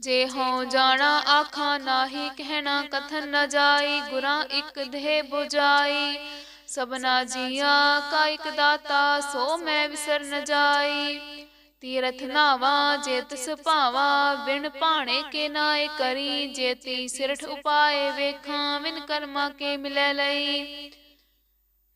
ਜੇ ਹਉ ਜਾਣਾ ਆਖਾਂ ਨਾਹੀ, ਕਹਿਣਾ ਕਥਨ ਨ ਜਾਈ, ਗੁਰਾਂ ਇਕ ਦੇਹ 부ਜਾਈ ਸਭਨਾ ਜੀਆਂ ਕਾ ਇਕ ਦਾਤਾ, ਸੋ ਮੈਂ ਵਿਸਰ ਨ ਜਾਈ। ਤੀਰਥ ਨਾਵਾ ਜੇ ਤਿਸ ਭਾਵਾ, ਬਿਨ ਭਾਣੇ ਕੇ ਨਾਏ ਕਰੀ। ਜੇਤੀ ਸਿਰਠ ਉਪਾਏ ਵੇਖਾਂ ਵਿਨ ਕਰਮਾ ਕੇ ਮਿਲੈ ਲਈ।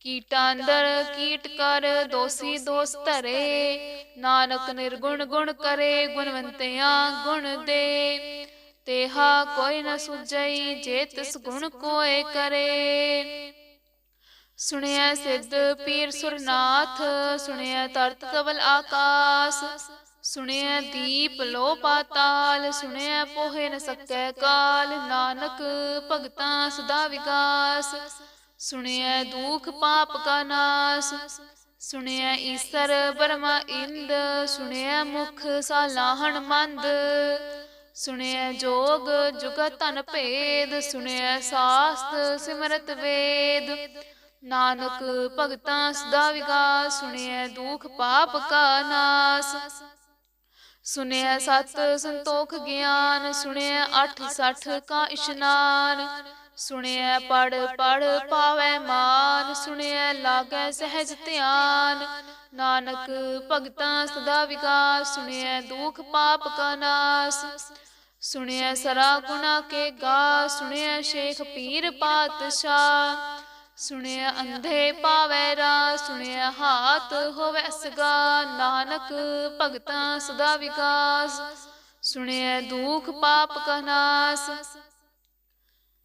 ਕੀਟਾਂ ਅੰਦਰ ਕੀਟ ਕਰ, ਦੋਸੀ ਦੋਸ ਧਰੇ। ਨਾਨਕ ਨਿਰਗੁਣ ਗੁਣ ਕਰੇ, ਗੁਣਵੰਤਿਆਂ ਗੁਣ ਦੇ। ਤੇਹਾ ਕੋਈ ਨ ਸੁਝਈ, ਜੇ ਤਿਸ ਗੁਣ ਕੋਏ ਕਰੇ। ਸੁਣਿਆ ਸਿੱਧ ਪੀਰ ਸੁਰਨਾਥ ਸੁਣਿਆ ਤਰਤ ਤਵਲ ਆਕਾਸ। ਸੁਣਿਆ ਦੀਪ ਲੋ ਪਾਤਾਲ ਸੁਣਿਆ ਪੋਹੇ ਨ ਸਕੈ ਕਾਲ। ਨਾਨਕ ਭਗਤਾਂ ਸਦਾ ਵਿਗਾਸ। ਸੁਣਿਆ ਦੁਖ ਪਾਪ ਕਾ ਨਾਸ ਸੁਣਿਆ ਈਸਰ ਬਰਮਾ ਇੰਦ ਸੁਣਿਆ ਮੁਖ ਸਾਲਾਹਣ ਮੰਦ ਸੁਣਿਆ ਜੋਗ ਜੁਗਤ ਧਨ ਭੇਦ ਸੁਣਿਆ ਸਾਸਤ ਸਿਮਰਤ ਵੇਦ। ਨਾਨਕ ਭਗਤਾਂ ਸਦਾ ਵਿਗਾਸ ਸੁਣਿਆ ਦੁਖ ਪਾਪ ਕਾ ਨਾਸ। ਸੁਣਿਆ ਸਤ ਸੰਤੋਖ ਗਿਆਨ ਸੁਣਿਆ 8 60 ਕਾ ਇਸ਼ਨਾਨ ਸੁਣਿਐ ਪੜ ਪੜ ਪਾਵੈ ਮਾਨ, ਸੁਣਿਐ ਲਾਗੈ ਸਹਿਜ ਧਿਆਨ। ਨਾਨਕ ਭਗਤਾਂ ਸਦਾ ਵਿਕਾਸ, ਸੁਣਿਐ ਦੁਖ ਪਾਪ ਕਾ ਨਾਸ। ਸੁਣਿਐ ਸਰਾ ਗੁਣਾ ਕੇ ਗਾ, ਸੁਣਿਐ ਸ਼ੇਖ ਪੀਰ ਪਾਤਸ਼ਾਹ। ਸੁਣਿਆ ਅੰਧੇ ਪਾਵੈ ਰਾ, ਸੁਣਿਐ ਹਾਥ ਹੋਵੈ ਸਗਾ। ਨਾਨਕ ਭਗਤਾਂ ਸਦਾ ਵਿਕਾਸ ਸੁਣਿਆ ਦੁਖ ਪਾਪ ਕਾ ਨਾਸ।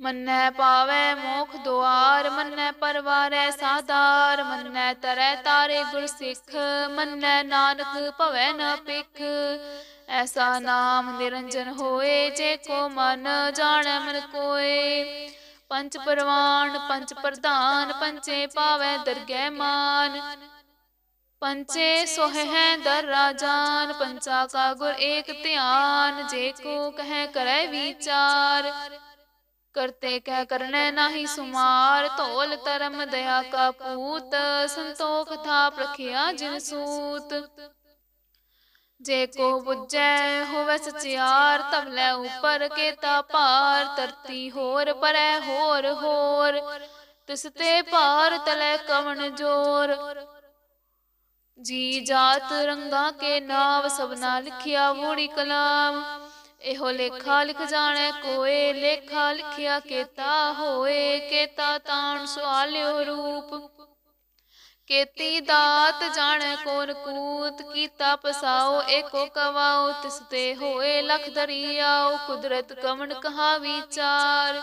ਮੰਨੈ ਪਾਵੈ ਮੋਖ ਦੁਆਰ, ਮੰਨੈ ਪਰਵਾਰੈ ਸਾਧਾਰ, ਮੰਨੈ ਤਰੈ ਤਾਰੇ ਗੁਰ ਸਿੱਖ ਮੰਨੈ ਨਾਨਕ ਭਵੈ ਨ ਪਿਖ ਐਸਾ ਨਾਮ ਨਿਰੰਜਨ ਹੋਏ, ਜੇ ਕੋ ਮਨ ਜਾਣੈ ਮਨ ਕੋਏ। ਪੰਚ ਪਰਵਾਨ ਪੰਚ ਪ੍ਰਧਾਨ ਪੰਚੇ ਪਾਵੈ ਦਰਗਹਿ ਮਾਨ। ਪੰਚੇ ਸੋਹਿ ਹੈ ਦਰ ਰਾਜਾਨ ਪੰਚਾ ਕਾ ਗੁਰ ਏਕ ਧਿਆਨ, ਜੇ ਕੋ ਕਹੈ ਕਰੈ ਵਿਚਾਰ। ਕਰਤੇ ਕਹਿ ਕਰਨੈ ਨਾਹੀ ਸੁਮਾਰ ਧੋਲ ਧਰਮ ਦਇਆ ਕਾ ਪੂਤ ਸੰਤੋਖ ਥਾਪ ਰਖਿਆ ਜਿਨ ਸੂਤ। ਜੇ ਕੋ ਬੁੱਝੈ ਹੋਵੇ ਸਚਿਆਰ ਤਬ ਲੈ ਉਪਰ ਕੇਤਾ ਭਾਰ ਧਰਤੀ ਹੋਰ ਪਰੈ ਹੋਰ ਹੋਰ ਤਿਸ ਤੇ ਭਾਰ ਤਲੇ ਕਵਣ ਜੋਰ। ਜੀ ਜਾਤ ਰੰਗਾ ਕੇ ਨਾਮ ਸਭਨਾ ਲਿਖਿਆ ਵੂੜੀ ਕਲਾਮ। ਇਹੋ ਲੇਖਾ ਲਿਖ ਜਾਣੈ, ਕੋਏ ਲੇਖਾ ਲਿਖਿਆ ਕੇਤਾ ਹੋਏ, ਕੇਤਾ ਤਾਣ ਸੁਆਲਿਓ ਰੂਪ। ਕੇਤੀ ਦਾਤ ਜਾਣੈ ਕੋਨ ਕੂਤ, ਕੀਤਾ ਪਸਾਓ, ਏਕੋ ਕਵਾਓ, ਤਿਸ ਤੇ ਹੋਏ ਲਖ ਦਰਿਆਓ, ਕੁਦਰਤ ਕਮਣ ਕਹਾ ਵਿਚਾਰ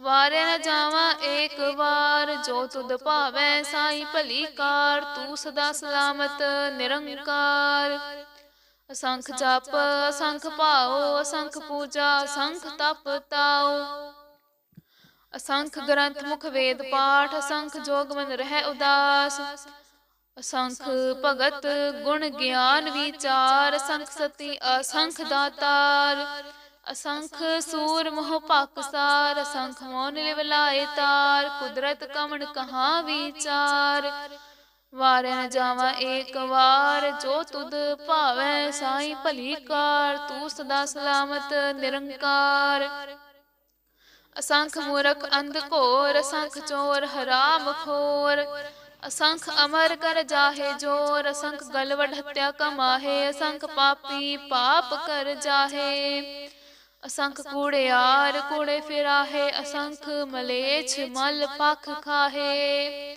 ਵਾਰੇ ਨ ਜਾਵਾਂ ਏਕ ਵਾਰ, ਜੋ ਤੁਧ ਭਾਵੈ ਸਾਈ ਭਲੀ ਕਾਰ, ਤੂੰ ਸਦਾ ਸਲਾਮਤ ਨਿਰੰਕਾਰ। ਅਸੰਖ ਜਪ ਅਸੰਖ ਭਾਉ ਅਸੰਖ ਪੂਜਾ ਅਸੰਖ ਤਪ ਤਾਉ ਅਸੰਖ ਗ੍ਰੰਥ ਮੁਖ ਵੇਦ ਪਾਠ ਅਸੰਖ ਜੋਗ ਮਨ ਰਹਿ ਉਦਾਸ ਅਸੰਖ ਭਗਤ ਗੁਣ ਗਿਆਨ ਵਿਚਾਰ ਅਸੰਖ ਸਤੀ ਅਸੰਖ ਦਾਤਾਰ ਅਸੰਖ ਸੂਰ ਮੋਹ ਪਾਕਸਾਰ ਅਸੰਖ ਮੋਨ ਲਿਵਲਾਏ ਤਾਰ ਕੁਦਰਤ ਕਮਣ ਕਹਾ ਵਿਚਾਰ ਵਾਰੇ ਨ ਜਾਵਾਂ ਏਕ ਵਾਰ, ਜੋ ਤੁਧ ਭਾਵੈ ਸਾਈ ਭਲੀ ਕਾਰ, ਤੂੰ ਸਦਾ ਸਲਾਮਤ, ਨਿਰੰਕਾਰ। ਅਸੰਖ ਮੂਰਖ ਅੰਧ ਘੋਰ, ਅਸੰਖ ਚੋਰ ਹਰਾਮ ਖੋਰ। ਅਸੰਖ ਅਮਰ ਕਰ ਜਾਹੇ ਜੋਰ, ਅਸੰਖ ਗਲਵਡ ਹਤਿਆ ਕਮਾਹੇ, ਅਸੰਖ ਪਾਪੀ ਪਾਪ ਕਰ ਜਾਹੇ। ਅਸੰਖ ਕੂੜਿਆਰ ਕੂੜੇ ਫਿਰਾਹੇ, ਅਸੰਖ ਮਲੇਛ ਮਲ ਪਖ ਖਾਹੇ।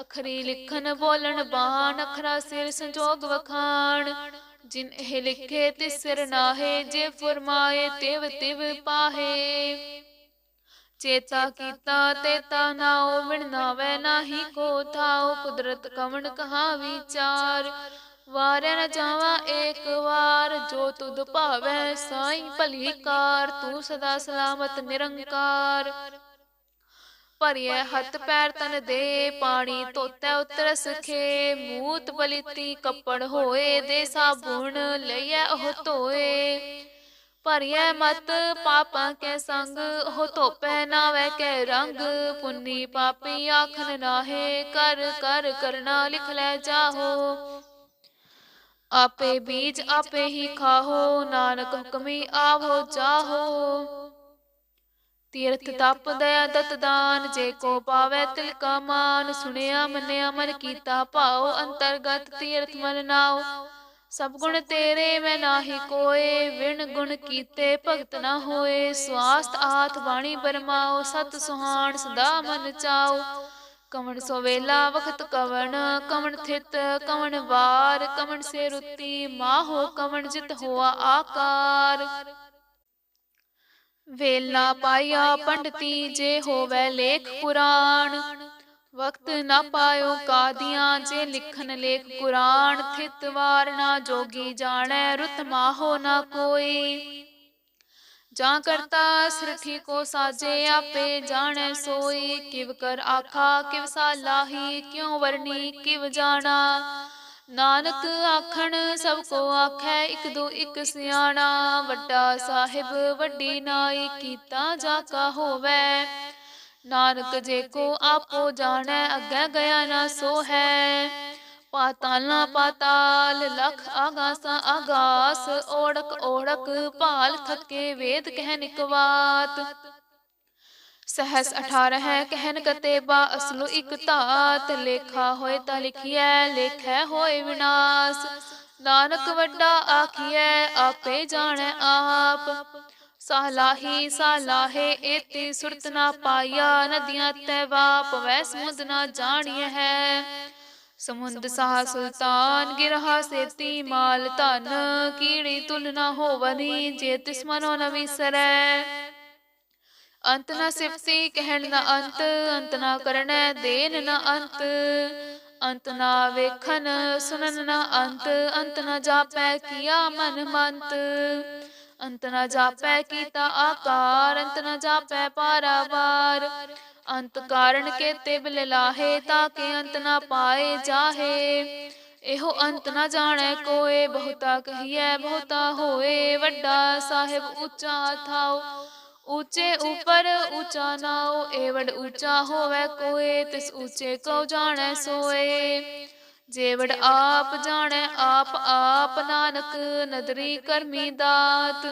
ਅਖਰੀ ਲਿਖਨ ਬੋਲਣ ਬਾਣ ਅਖਰਾ ਸਿਰ ਸੰਜੋਗ ਵਖਾਣ। ਜਿਨ ਇਹ ਲਿਖੇ ਤਿਸ ਸਿਰ ਨਾਹੇ ਜੇ ਫਰਮਾਏ ਤਿਵ ਤਿਵ ਪਾਹੇ। ਚੇਤਾ ਕੀਤਾ ਤੇਤਾ ਨਾਉ ਵਿਣ ਨਾਵੇ ਨਾਹੀ ਕੋ ਥਾਉ। ਕੁਦਰਤ ਕਵਣ ਕਹਾ ਵਿਚਾਰ। ਵਾਰੇ ਨ ਜਾਵਾ ਏਕ ਵਾਰ। ਜੋ ਤੁਧ ਭਾਵੈ ਸਾਈ ਭਲੀ ਕਾਰ। ਤੂੰ ਸਦਾ ਸਲਾਮਤ ਨਿਰੰਕਾਰ। ਭਰੀਏ ਹੱਥ ਪੈਰ ਤਨ ਦੇ ਪਾਣੀ ਧੋਤੈ ਉਤਰ ਸਖੇ ਮੂਤ ਬਲਿਤੀ ਕੱਪੜ ਹੋਏ ਦੇ ਸਾਬੁਣ ਲਈਐ ਉਹ ਧੋਏ। ਭਰੀਏ ਮਤ ਪਾਪਾਂ ਕੇ ਸੰਗ ਉਹ ਧੋਪੈ ਨਾਵੇ ਕੇ ਰੰਗ ਪੁੰਨੀ ਪਾਪੀ ਆਖਨ ਨਾਹੇ ਕਰ ਕਰ ਕਰਨਾ ਲਿਖ ਲੈ ਜਾਹੋ। ਆਪੇ ਬੀਜ ਆਪੇ ਹੀ ਖਾਹੋ ਨਾਨਕ ਹੁਕਮੀ ਆਵੋ ਜਾਹੋ। ਤੀਰਥ ਤਪ ਦਇਆ ਦਤ ਦਾਨ ਜੇ ਕੋ ਪਾਵੇ ਤਿਲ ਕਾ ਮਾਨ ਸੁਣਿਆ ਮੰਨਿਆ ਮਨ ਕੀਤਾ ਭਾਉ ਅੰਤਰਗਤ ਤੀਰਥ ਮਨ ਨਾਉ। ਸਭ ਗੁਣ ਤੇਰੇ ਮੈਂ ਨਾਹੀ ਕੋਏ ਵਿਣ ਗੁਣ ਕੀਤੇ ਭਗਤ ਨਾ ਹੋਏ। ਸਵਾਸਤ ਆਥ ਬਾਣੀ ਬਰਮਾਓ ਸਤ ਸੁਹਾਣ ਸਦਾ ਮਨ ਚਾਓ ਕਵਣ ਸੋ ਵੇਲਾ ਵਖਤ ਕਵਣ ਕਵਣ ਥਿਤ ਕਵਣ ਵਾਰ ਕਵਣ ਸੇ ਰੁੱਤੀ ਮਾਹੋ ਕਵਣ ਜਿਤ ਹੋਆ ਆਕਾਰ। ਵੇਲਾ ਪਾਇਆ ਪੰਡਤੀ ਜੇ ਹੋਵੇ ਲੇਖ ਪੁਰਾਣ। ਵਕਤ ਨਾ ਪਾਇਓ ਕਾਦੀਆਂ ਜੇ ਲਿਖਨ ਲੇਖ ਕੁਰਾਨ। ਥਿਤ ਵਾਰ ਨਾ ਜੋਗੀ ਜਾਣੈ ਰੁਤ ਮਾਹੋ ਨਾ ਕੋਈ। ਜਾਂ ਕਰਤਾ ਸ੍ਰਿਠੀ ਕੋ ਸਾਜੇ ਆਪੇ ਜਾਣੈ ਸੋਈ। ਕਿਵ ਕਰ ਆਖਾ ਕਿਵ ਸਾਲਾਹੀ ਕਿਉ ਵਰਨੀ ਕਿਵ ਜਾਣਾ। ਨਾਨਕ ਆਖਣ ਸਭ ਕੋ ਆਖੈ ਇਕ ਦੋ ਇਕ ਸਿਆਣਾ ਵੱਡਾ ਸਾਹਿਬ ਵੱਡੀ ਨਾਈ ਕੀਤਾ ਜਾ ਕਾ ਹੋਵੇ। ਨਾਨਕ ਜੇ ਕੋ ਆਪੋ ਜਾਣੈ ਅੱਗੇ ਗਿਆ ਨਾ ਸੋ ਹੈ ਪਾਤਾਲਾਂ ਪਾਤਾਲ ਲਖ ਆਗਾਸਾਂ ਆਗਾਸ ਓੜਕ ਓੜਕ ਭਾਲ ਥਕੇ ਵੇਦ ਕਹਿ ਨਿਕਵਾਤ। ਸਹਸ 18 ਹੈ ਕਹਿਨ ਕਤੇਬਾ, ਅਸਲੋ ਇਕ ਧਾਤ, ਲੇਖਾ ਹੋਏ ਤਾਂ ਲਿਖਿਐ, ਲੇਖੈ ਹੋਏ ਵਿਨਾਸ਼। ਨਾਨਕ ਵੱਡਾ ਆਖੀਐ, ਆਪੇ ਜਾਣੈ ਆਪ। ਸਾਲਾਹੀ ਸਾਲਾਹੇ, ਏਤੀ ਸੁਰਤ ਨਾ ਪਾਇਆ, ਨਦੀਆਂ ਤੈ ਵਾਪ, ਵੈ ਸਮੁੰਦ ਨਾ ਜਾਣੀਐ ਹੈ। ਸਮੁੰਦ ਸਾਹ ਸੁਲਤਾਨ, ਗਿਰਹਾ ਸੇਤੀ ਮਾਲ ਧਨ, ਕੀੜੀ ਤੁਲ ਨਾ ਹੋਵਨੀ, ਜੇ ਤਿਸ ਮਨੋ ਨ ਵਿਸਰੈ। ਅੰਤ ਨ ਸਿਫਤੀ ਕਹਿਣ ਦਾ ਅੰਤ ਅੰਤ ਨਾ ਕਰਣੈ ਦੇਨ ਨਾ ਅੰਤ ਅੰਤ ਨਾ ਵੇਖਨ ਸੁਨਨ ਨਾ ਅੰਤ ਅੰਤ ਨਾ ਜਾਪੈ ਕੀਆ ਮਨ ਮੰਤ ਅੰਤ ਨ ਜਾਪੈ ਕੀਤਾ ਆਕਾਰ ਅੰਤ ਨ ਜਾਪੈ ਪਾਰਾਵਾਰ ਅੰਤ ਕਾਰਨ ਕੇਤੇ ਬਿਲ ਲਾਹੇ ਤਾਂ ਕਿ ਅੰਤ ਨ ਪਾਏ ਜਾਹੇ ਇਹੋ ਅੰਤ ਨ ਜਾਣੈ ਕੋਏ ਬਹੁਤਾ ਕਹੀਐ ਬਹੁਤਾ ਹੋਏ ਵੱਡਾ ਸਾਹਿਬ ਉੱਚਾ ਥਾਉ ਉੱਚੇ ਉਪਰ ਉੱਚਾ ਨਾਉ ਏਵੜ ਉੱਚਾ ਹੋਵੇ ਕੋਏ ਤਿਸ ਉੱਚੇ ਕੋ ਜਾਣੈ ਸੋਏ। ਜੇਵੜ ਆਪ ਜਾਣੈ ਆਪ ਆਪ ਨਾਨਕ ਨਦਰੀ ਕਰਮੀ ਦਾਤ।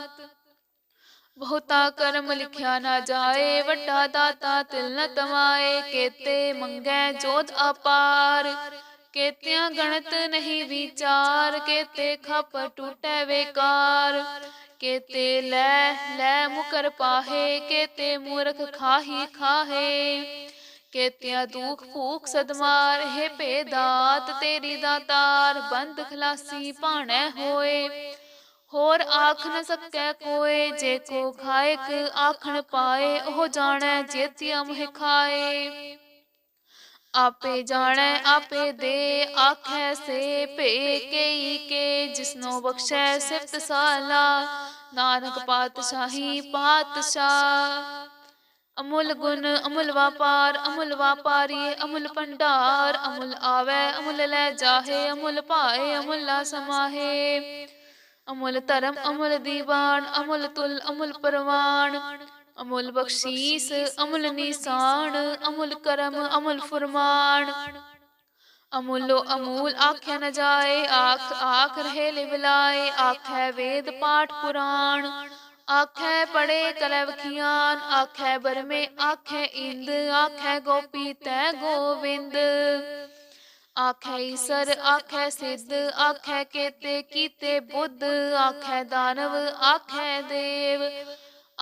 ਬਹੁਤਾ ਕਰਮ ਲਿਖਿਆ ਨਾ ਜਾਏ ਵੱਡਾ ਦਾਤਾ ਤਿਲ ਨ ਤਮਾਏ ਕੇਤੇ ਮੰਗੈ ਜੋਤ ਅਪਾਰ। ਕੇਤਿਆਂ ਗਣਤ ਨਹੀਂ ਵਿਚਾਰ ਕੇਤੇ ਖਪ ਟੂਟੈ ਵੇਕਾਰ। ਕੇਤੇ ਲੈ ਲੈ ਮੁਕਰ ਪਾਹੇ ਕੇਤੇ ਮੂਰਖ ਖਾਹੀ ਖਾਹੇ। ਕੇਤਿਆ ਦੁਖ ਭੂਖ ਸਦਮਾਰ, ਹੈ ਭੇਦਾਤ ਤੇਰੀ ਦਾਤਾਰ, ਬੰਦ ਖਲਾਸੀ ਭਾਣੈ ਹੋਏ। ਹੋਰ ਆਖ ਨ ਸਕੈ ਕੋਏ, ਜੇ ਕੋ ਖਾਇਕ ਆਖਣ ਪਾਏ, ਉਹ ਜਾਣੈ ਜੇਤਿਆ ਮੁਹ ਖਾਏ। ਆਪੇ ਜਾਣੈ ਆਪੇ ਦੇ ਆਖੈ ਸੇ ਭੇ ਕੇਈ ਕੇ ਜਿਸਨੋ ਬਖਸ਼ੈ ਸਿਫਤ ਸਾਲਾ ਨਾਨਕ ਪਾਤਸ਼ਾਹੀ ਪਾਤਸ਼ਾਹ ਅਮੁੱਲ ਗੁਣ ਅਮੁੱਲ ਵਪਾਰ ਅਮੁੱਲ ਵਪਾਰੀ ਅਮੁੱਲ ਭੰਡਾਰ ਅਮੁੱਲ ਆਵੇ ਅਮੁੱਲ ਲੈ ਜਾਹੇ ਅਮੁੱਲ ਭਾਏ ਅਮੁੱਲਾ ਸਮਾਹੇ। ਅਮੁੱਲ ਧਰਮ ਅਮੁੱਲ ਦੀਵਾਨ ਅਮੁੱਲ ਤੁਲ ਅਮੁੱਲ ਪਰਵਾਨ। ਅਮੁੱਲ ਬਖਸ਼ੀਸ ਅਮੁੱਲ ਨਿਸ਼ਾਨ ਅਮੁੱਲ ਕਰਮ ਅਮੁੱਲ ਫਰਮਾਨ। ਅਮੁੱਲੋ ਅਮੂਲ ਆਖਿਆ ਨ ਜਾਏ ਆਖ ਆਖ ਰਹੇ ਲਿਵਲਾਏ ਆਖੈ ਵੇਦ ਪਾਠ ਪੁਰਾਣ। ਆਖੈ ਪੜੇ ਕਲਵਖੀਆਨ ਆਖੈ ਬਰਮੇ ਆਖੈ ਇੰਦ ਆਖੈ ਗੋਪੀ ਤੈ ਗੋਵਿੰਦ। ਆਖੈ ਈਸਰ ਆਖੈ ਸਿੱਧ ਆਖੈ ਕੇਤੇ ਕੀਤੇ ਬੁੱਧ ਆਖੈ ਦਾਨਵ ਆਖੈ ਦੇਵ।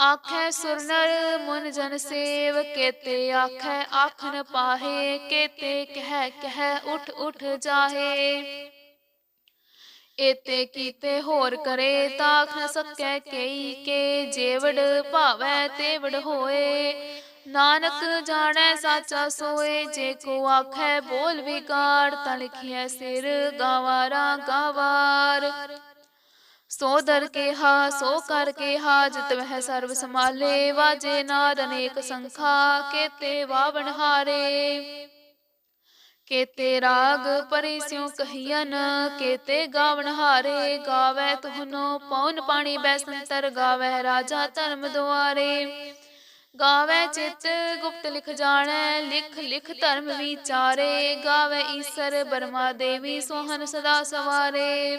ਆਖੈ ਸੁਰਨਰ ਮਨ ਜਨ ਸੇਵ, ਕੇਤੇ ਆਖੈ ਆਖਨ ਪਾਹੇ, ਕੇਤੇ ਕਹਿ ਕਹਿ ਉਠ ਉਠ ਜਾਹੇ। ਏਤੇ ਕੀਤੇ ਹੋਰ ਕਰੇ, ਤਾਖ ਨ ਸਕੈ ਕਈ ਕੇ, ਜੇਵੜ ਭਾਵੈ ਤੇਵੜ ਹੋਏ। ਨਾਨਕ ਜਾਣੈ ਸਾਚਾ ਸੋਏ, ਜੇ ਕੋ ਆਖੈ ਬੋਲ ਵਿਗਾੜ ਤਾਂ ਲਿਖਿਐ ਸਿਰ ਗਾਵਾਰਾ ਗਾਵਾਰ। ਸੋ ਦਰ ਕੇ ਹਾ, ਸੋ ਕਰ ਕੇ ਹਾ, ਜਿਤ ਵਹਿ ਸਰਬ ਸਮਾਲੇ ਵਾਜੇ ਨਾਦ ਅਨੇਕ ਸੰਖਾ, ਕੇਤੇ ਵਾਵਣ ਹਾਰੇ। ਕੇਤੇ ਰਾਗ ਪਰਿ ਸਿਉ ਕਹੀਨ ਕੇਤੇ ਗਾਵਣ ਹਾਰੇ, ਗਾਵੇ ਤੁਹਨੋ ਪੌਨ ਪਾਣੀ ਬੈਸੰਤਰ ਗਾਵੇ ਰਾਜਾ ਧਰਮ ਦੁਆਰੇ। ਗਾਵੇ ਚਿਤ ਗੁਪਤ ਲਿਖ ਜਾਣੈ, ਲਿਖ ਲਿਖ ਧਰਮ ਵਿਚਾਰੇ। ਗਾਵੇ ਈਸਰ ਬਰਮਾ ਦੇਵੀ ਸੋਹਨ ਸਦਾ ਸਵਾਰੇ।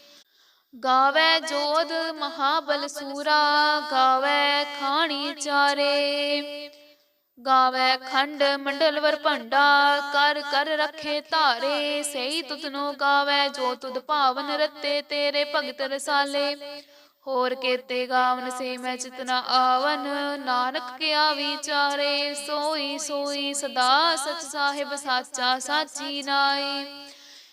ਗਾਵੇ ਜੋਧ ਮਹਾਬਲ ਸੂਰਾ ਗਾਵੇ ਖਾਣੀ ਚਾਰੇ। ਗਾਵੇ ਖੰਡ ਮੰਡਲਵਰ ਭੰਡਾ ਕਰ ਕਰ ਰੱਖੇ ਧਾਰੇ। ਸਹੀ ਤੁਧਨੋ ਗਾਵੇ ਜੋ ਤੁਧ ਭਾਵਨ ਰਤੇ ਤੇਰੇ ਭਗਤ ਰਸਾਲੇ। ਹੋਰ ਕੇਤੇ ਗਾਵਨ ਸੇ ਮੈਂ ਚਿਤਨਾ ਆਵਨ ਨਾਨਕ ਕਿਆ ਵਿਚਾਰੇ ਸੋਈ ਸੋਈ ਸਦਾ ਸਚ ਸਾਹਿਬ ਸਾਚਾ ਸਾਚੀ ਨਾਈ।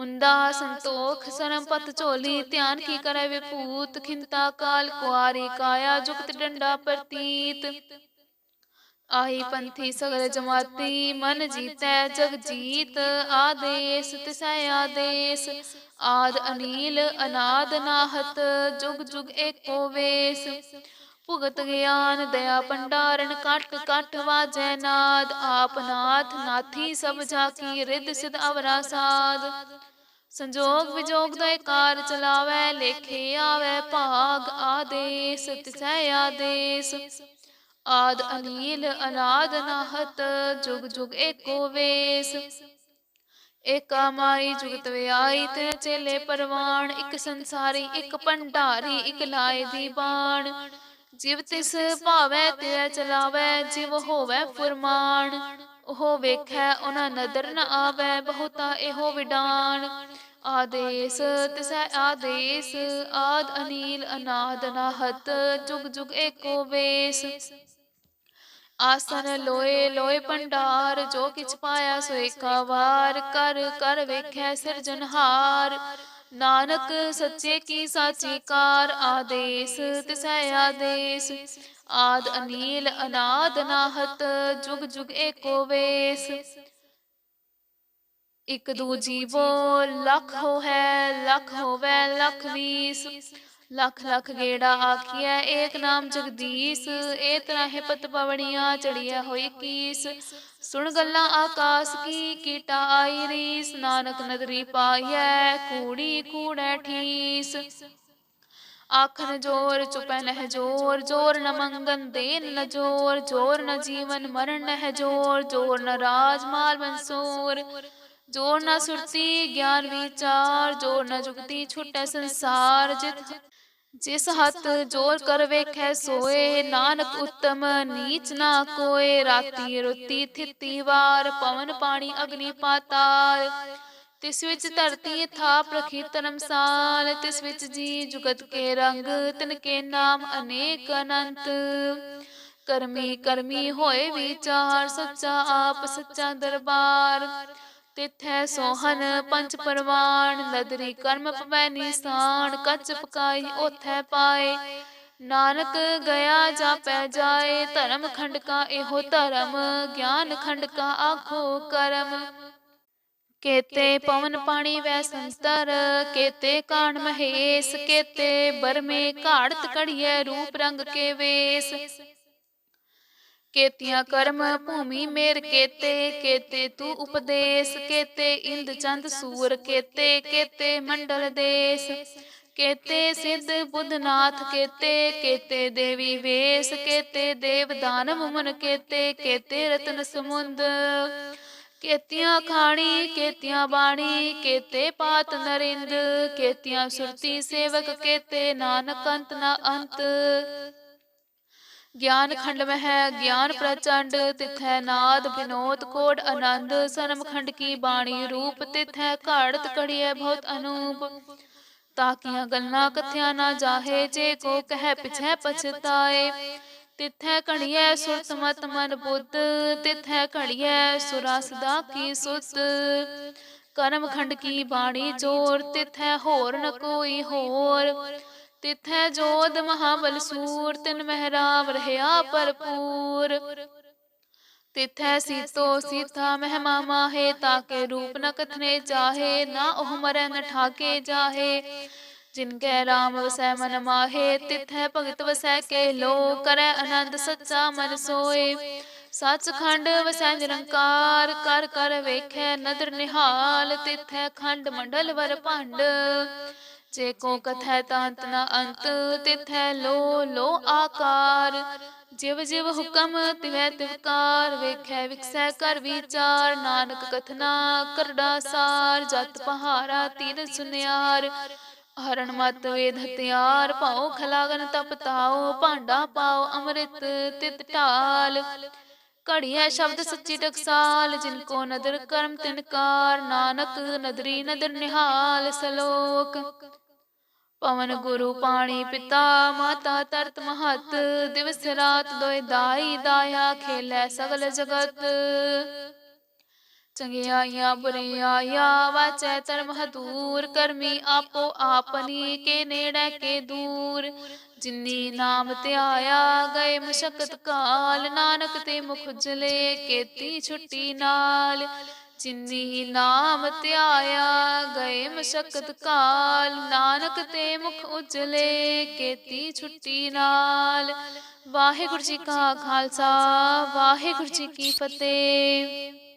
ਮੁੰਦਾ ਸੰਤੋਖ ਸਰਮ ਪਤ ਝੋਲੀ, ਧਿਆਨ ਕੀ ਕਰੇ ਵਿਭੂਤ ਖਿੰਤਾ ਕਾਲ, ਕੁਆਰੀ ਕਾਇਆ, ਜੁਗਤ ਡੰਡਾ ਪ੍ਰਤੀਤ। ਆਹੀ ਪੰਥੀ ਸਗਲ ਜਮਾਤੀ, ਮਨ ਜੀਤੈ, ਜਗ ਜੀਤ, ਆਦੇਸ, ਤਿਸੈ ਆਦੇਸ। ਆਦ ਅਨੀਲ, ਅਨਾਦ ਨਾਹਤ, ਜੁਗ ਜੁਗ ਏਕੋ ਵੇਸ। ਭੁਗਤ ਗਿਆਨ, ਦਇਆ ਭੰਡਾਰਨ, ਕਟ ਕਟ ਵਾਜੈ ਨਾਦ। ਆਪ ਨਾਥ, ਨਾਥੀ ਸਭ ਜਾਕੀ, ਰਿੱਧ ਸਿਧ ਅਵਰਾ ਸਾਧ। ਸੰਜੋਗ ਵਿਜੋਗ ਦਾ ਕਾਰ ਚਲਾਵੇ ਲੇਖੇ ਆਵੇ ਭਾਗ ਆਦੇਸ ਤਿਸੈ ਆਦੇਸ। ਆਦ ਅਨੀਲ ਅਨਾਦ ਨਾਹਤ ਜੁਗ ਜੁਗ ਏਕੋ ਵੇਸ। ਏਕਾ ਮਾਈ ਜੁਗਤ ਵਿਆਈ ਤੇ ਚੇਲੇ ਪਰਵਾਣ ਇੱਕ ਸੰਸਾਰੀ ਇੱਕ ਭੰਡਾਰੀ ਇੱਕ ਲਾਏ ਦੀ ਬਾਣ। ਜਿਵ ਤਿਸ ਭਾਵੈ ਤੇ ਚਲਾਵੇ ਜਿਵ ਹੋਵੇ ਫੁਰਮਾਨ। ਉਹ ਵੇਖੈ, ਉਹਨਾਂ ਨਦਰ ਨ ਆਵੈ, ਬਹੁਤਾ ਇਹੋ ਵਿਡਾਨ ਆਦੇਸ, ਤਿਸੈ ਆਦੇਸ, ਆਦ ਅਨੀਲ ਅਨਾਦ ਨਾਹਤ, ਜੁਗ ਜੁਗ ਏਕੋ ਵੇਸ। ਆਸਨ ਲੋਏ ਲੋਏ ਭੰਡਾਰ, ਜੋ ਕਿਛ ਪਾਇਆ ਸੋ ਏਕਾ ਵਾਰ। ਕਰ ਕਰ ਵੇਖੈ ਸਿਰਜਨਹਾਰ ਨਾਨਕ ਸੱਚੇ ਕੀ ਸਾਚੀ ਕਾਰ। ਆਦੇਸ, ਤਿਸੈ ਆਦੇਸ ਆਦ ਅਨੀਲ ਅਨਾਦ ਨਾਹਤ, ਜੁਗ ਜੁਗ ਏਕੋ ਵੇਸ। ਇਕ ਦੂ ਜੀਵੋ ਲੱਖ ਹੋ ਹੈ ਲੱਖ ਹੋਵੇ, ਲੱਖ ਵੀਸ। ਲੱਖ ਲੱਖ ਗੇੜਾ ਆਖੀਐ, ਏਕ ਨਾਮ ਜਗਦੀਸ਼। ਏ ਤਰਾਹੇ ਪਤ ਪਵਣੀਆਂ ਚੜੀਐ ਹੋਈ ਕੀਸ। ਸੁਣ ਗੱਲਾਂ ਆਕਾਸ ਕੀ, ਕੀਟਾ ਆਈ ਰੀਸ। ਨਾਨਕ ਨਦਰੀ ਪਾਈਐ, ਕੂੜੀ ਕੂੜੈ ਠੀਸ। ਆਖਨ ਜੋਰ ਚੁਪੈ ਨਹਿ ਜੋਰ ਜੋਰ ਨ ਮੰਗਨ ਦੇਨ ਨ ਜੋਰ ਜੋਰ ਨ ਜੀਵਨ ਮਰਨ ਨਹਿ ਜੋਰ ਜੋਰ ਨ ਰਾਜ ਮਾਲ ਮਨਸੂਰ। ਜੋਰ ਨ ਸੁਰਤੀ ਗਿਆਨ ਵਿਚਾਰ, ਜੋਰ ਨ ਜੁਗਤੀ ਛੁਟੈ ਸੰਸਾਰ। ਜਿਤ ਜਿਸ ਹੱਥ ਜੋਰ ਕਰ ਵੇਖੈ ਸੋਏ, ਨਾਨਕ ਉਤਮ ਨੀਚ ਨਾ ਕੋਏ। ਰਾਤੀ ਰੁੱਤੀ ਥਿੱਤੀ ਵਾਰ, ਪਵਨ ਪਾਣੀ ਅਗਨੀ ਪਾਤਾਲ। ਤਿਸ ਵਿੱਚ ਧਰਤੀ ਥਾਪ ਰਖੀ ਧਰਮਸਾਲ ਤਿਸ ਵਿੱਚ ਜੀ ਜੁਗਤ ਕੇ ਰੰਗ ਤਿਨ ਕੇ ਨਾਮ ਅਨੇਕ ਅਨੰਤ। ਕਰਮੀ ਕਰਮੀ ਹੋਏ ਵਿਚਾਰ ਸੱਚਾ ਆਪ ਸੱਚਾ ਦਰਬਾਰ। ਤਿਥੈ ਸੋਹਨ ਪੰਜ ਪਰਵਾਨ ਨਦਰੀ ਕਰਮ ਪਵੈ ਨਿਸਾਨ ਕੱਚ ਪਕਾਈ ਉਥੈ ਪਾਏ। ਨਾਨਕ ਗਿਆ ਜਾਪੈ ਜਾਏ ਧਰਮ ਖੰਡ ਕਾ ਇਹੋ ਧਰਮ ਗਿਆਨ ਖੰਡ ਕਾ ਆਖੋ ਕਰਮ। ਕੇਤੇ ਪਵਨ ਪਾਣੀ ਵੈ ਸੰਸਤਰ ਕੇਤੇ ਕਾਣ ਮਹੇਸ਼ ਕੇਤੇ ਬਰਮੇ ਘਾੜਤ ਕੜੀਐ ਰੂਪ ਰੰਗ ਕੇ ਵੇਸ ਕੇਤੀਆਂ ਕਰਮ ਭੂਮੀ ਮੇਰ ਕੇਤੇ ਕੇਤੇ ਤੂੰ ਉਪਦੇਸ਼ ਕੇਤੇ ਇੰਦ ਚੰਦ ਸੂਰ ਕੇਤੇ ਕੇਤੇ ਮੰਡਲ ਦੇਸ ਕੇਤੇ ਸਿੱਧ ਬੁੱਧਨਾਥ ਕੇਤੇ ਕੇਤੇ ਦੇਵੀ ਵੇਸ ਕੇਤੇ ਦੇਵ ਦਾਨਵ ਮਨ ਕੇਤੇ ਕੇਤੇ ਰਤਨ ਸਮੁੰਦ ਕੇਤੀਆਂ ਖਾਣੀ, ਕੇਤੀਆਂ ਬਾਣੀ, ਕੇਤੇ ਪਾਤ ਨਰਿੰਦ, ਕੇਤੀਆਂ ਸੁਰਤੀ ਸੇਵਕ, ਕੇਤੇ ਨਾਨਕ ਅੰਤ ਨਾ ਅੰਤ। ਗਿਆਨ ਖੰਡ ਮਹਿ, ਗਿਆਨ ਪ੍ਰਚੰਡ, ਤਿਥੈ ਨਾਦ ਬਿਨੋਦ ਕੋਡ ਆਨੰਦ, ਸਰਮ ਖੰਡ ਕੀ ਬਾਣੀ ਰੂਪ, ਤਿਥੈ ਘਾੜਤ ਕੜੀਐ ਬਹੁਤ ਅਨੂਪ। ਤਾਕੀਆਂ ਗੱਲਾਂ ਕਥਿਆ ਨਾ ਜਾਹੇ, ਜੇ ਕੋ ਕਹਿ ਪਿਛੈ ਪਛਤਾਏ। ਤਿਥੈ ਘੜੀਐ ਸੁਰਤ ਮਤ ਮਨ ਬੁੱਧ, ਤਿਥੈ ਘੜੀਐ ਸੁਰਾ ਸਦਾ ਕੀ ਸੁਤ। ਕਰਮ ਖੰਡ ਕੀ ਬਾਣੀ ਜੋਰ, ਤਿਥੈ ਹੋਰ ਨ ਕੋਈ ਹੋਰ। ਤਿਥੈ ਜੋਦ ਮਹਾਬਲ ਸੂਰ ਤਿਨ ਮਹਿਰਾਬ ਰਹਿਆ ਭਰਪੂਰ। ਤਿਥੈ ਸੀਤੋ ਸੀਤਾ ਮਹਿਮਾ ਮਾਹੇ ਤਾਕੇ ਰੂਪ ਨ ਕਥਨੇ ਚਾਹੇ ਨਾ ਉਹ ਮਰੈ ਨ ਠਾਕੇ ਜਾਹੇ। ਜਿਨ ਕੈ ਰਾਮ ਵਸੈ ਮਨ ਮਾਹੇ, ਤਿਥੈ ਭਗਤ ਵਸੈ ਕੇ ਲੋ ਕਰੈ ਆਨੰਦ ਸੱਚਾ ਮਨ ਸੋਏ। ਸੱਚਖੰਡ ਵਸੈ ਨਿਰੰਕਾਰ, ਕਰ ਕਰ ਵੇਖੈ ਨਦਰ ਨਿਹਾਲ, ਤਿਥੈ ਖੰਡ ਮੰਡਲ ਵਰ ਭੰਡ। ਜੇ ਕੋ ਕਥੈ ਤਾਂ ਅੰਤ ਨ ਅੰਤ, ਤਿਥੈ ਲੋ ਲੋ ਆਕਾਰ। ਜਿਵ ਜਿਵ ਹੁਕਮ ਤਿਵੈ ਤਿਵਕਾਰ ਵੇਖੈ ਵਿਖਸੈ ਕਰ ਵਿਚਾਰ। ਨਾਨਕ ਕਥਨਾ ਕਰੜਾ ਸਾਰ, ਜਤ ਪਹਾਰਾ ਤੀਰ ਸੁਨਿਆਰ। ਹਰਣ ਮਤ ਵੇਦ ਹਤਿਆਰ ਭਾਉ ਖਲਾਗਨ ਤਪ ਭਾਂਡਾ ਪਾਉ ਅੰਮ੍ਰਿਤ ਤਿਤ ਢਾਲ। ਘੜੀਐ ਸ਼ਬਦ ਸੱਚੀ ਟਕਸਾਲ, ਜਿਨ ਕੋ ਨਦਰ ਕਰਮ ਤਿਨਕਾਰ ਨਾਨਕ ਨਦਰੀ ਨਦਰ ਨਿਹਾਲ ਸਲੋਕ। ਪਵਨ ਗੁਰੂ ਪਾਣੀ ਪਿਤਾ, ਮਾਤਾ ਤਰਤ ਮਹਤ, ਦਿਵਸ ਰਾਤ ਦੋਇ ਦਾਈ ਦਾਇਆ ਖੇਲੇ ਸਗਲ ਜਗਤ। ਚੰਗਿਆਈਆਂ ਬੁਰਿਆਈਆਂ ਵਾਚੈ ਧਰਮ ਹਦੂਰ, ਕਰਮੀ ਆਪੋ ਆਪਨੀ ਕੇ ਨੇੜੇ, ਕੇ ਦੂਰ। ਜਿਨੀ ਨਾਮ ਧਿਆਇਆ ਗਏ ਮਸ਼ਕਤ ਕਾਲ, ਨਾਨਕ ਤੇ ਮੁਖ ਉਜਲੇ ਕੀਤੀ ਛੁੱਟੀ ਨਾਲ। ਜਿਨੀ ਨਾਮ ਧਿਆਇਆ ਗਏ ਮਸ਼ਕਤ ਕਾਲ, ਨਾਨਕ ਤੇ ਮੁਖ ਉਜਲੇ, ਕੇਤੀ ਛੁੱਟੀ ਨਾਲ। ਵਾਹਿਗੁਰੂ ਜੀ ਕਾ ਖਾਲਸਾ, ਵਾਹਿਗੁਰੂ ਜੀ ਕੀ ਫਤਿਹ।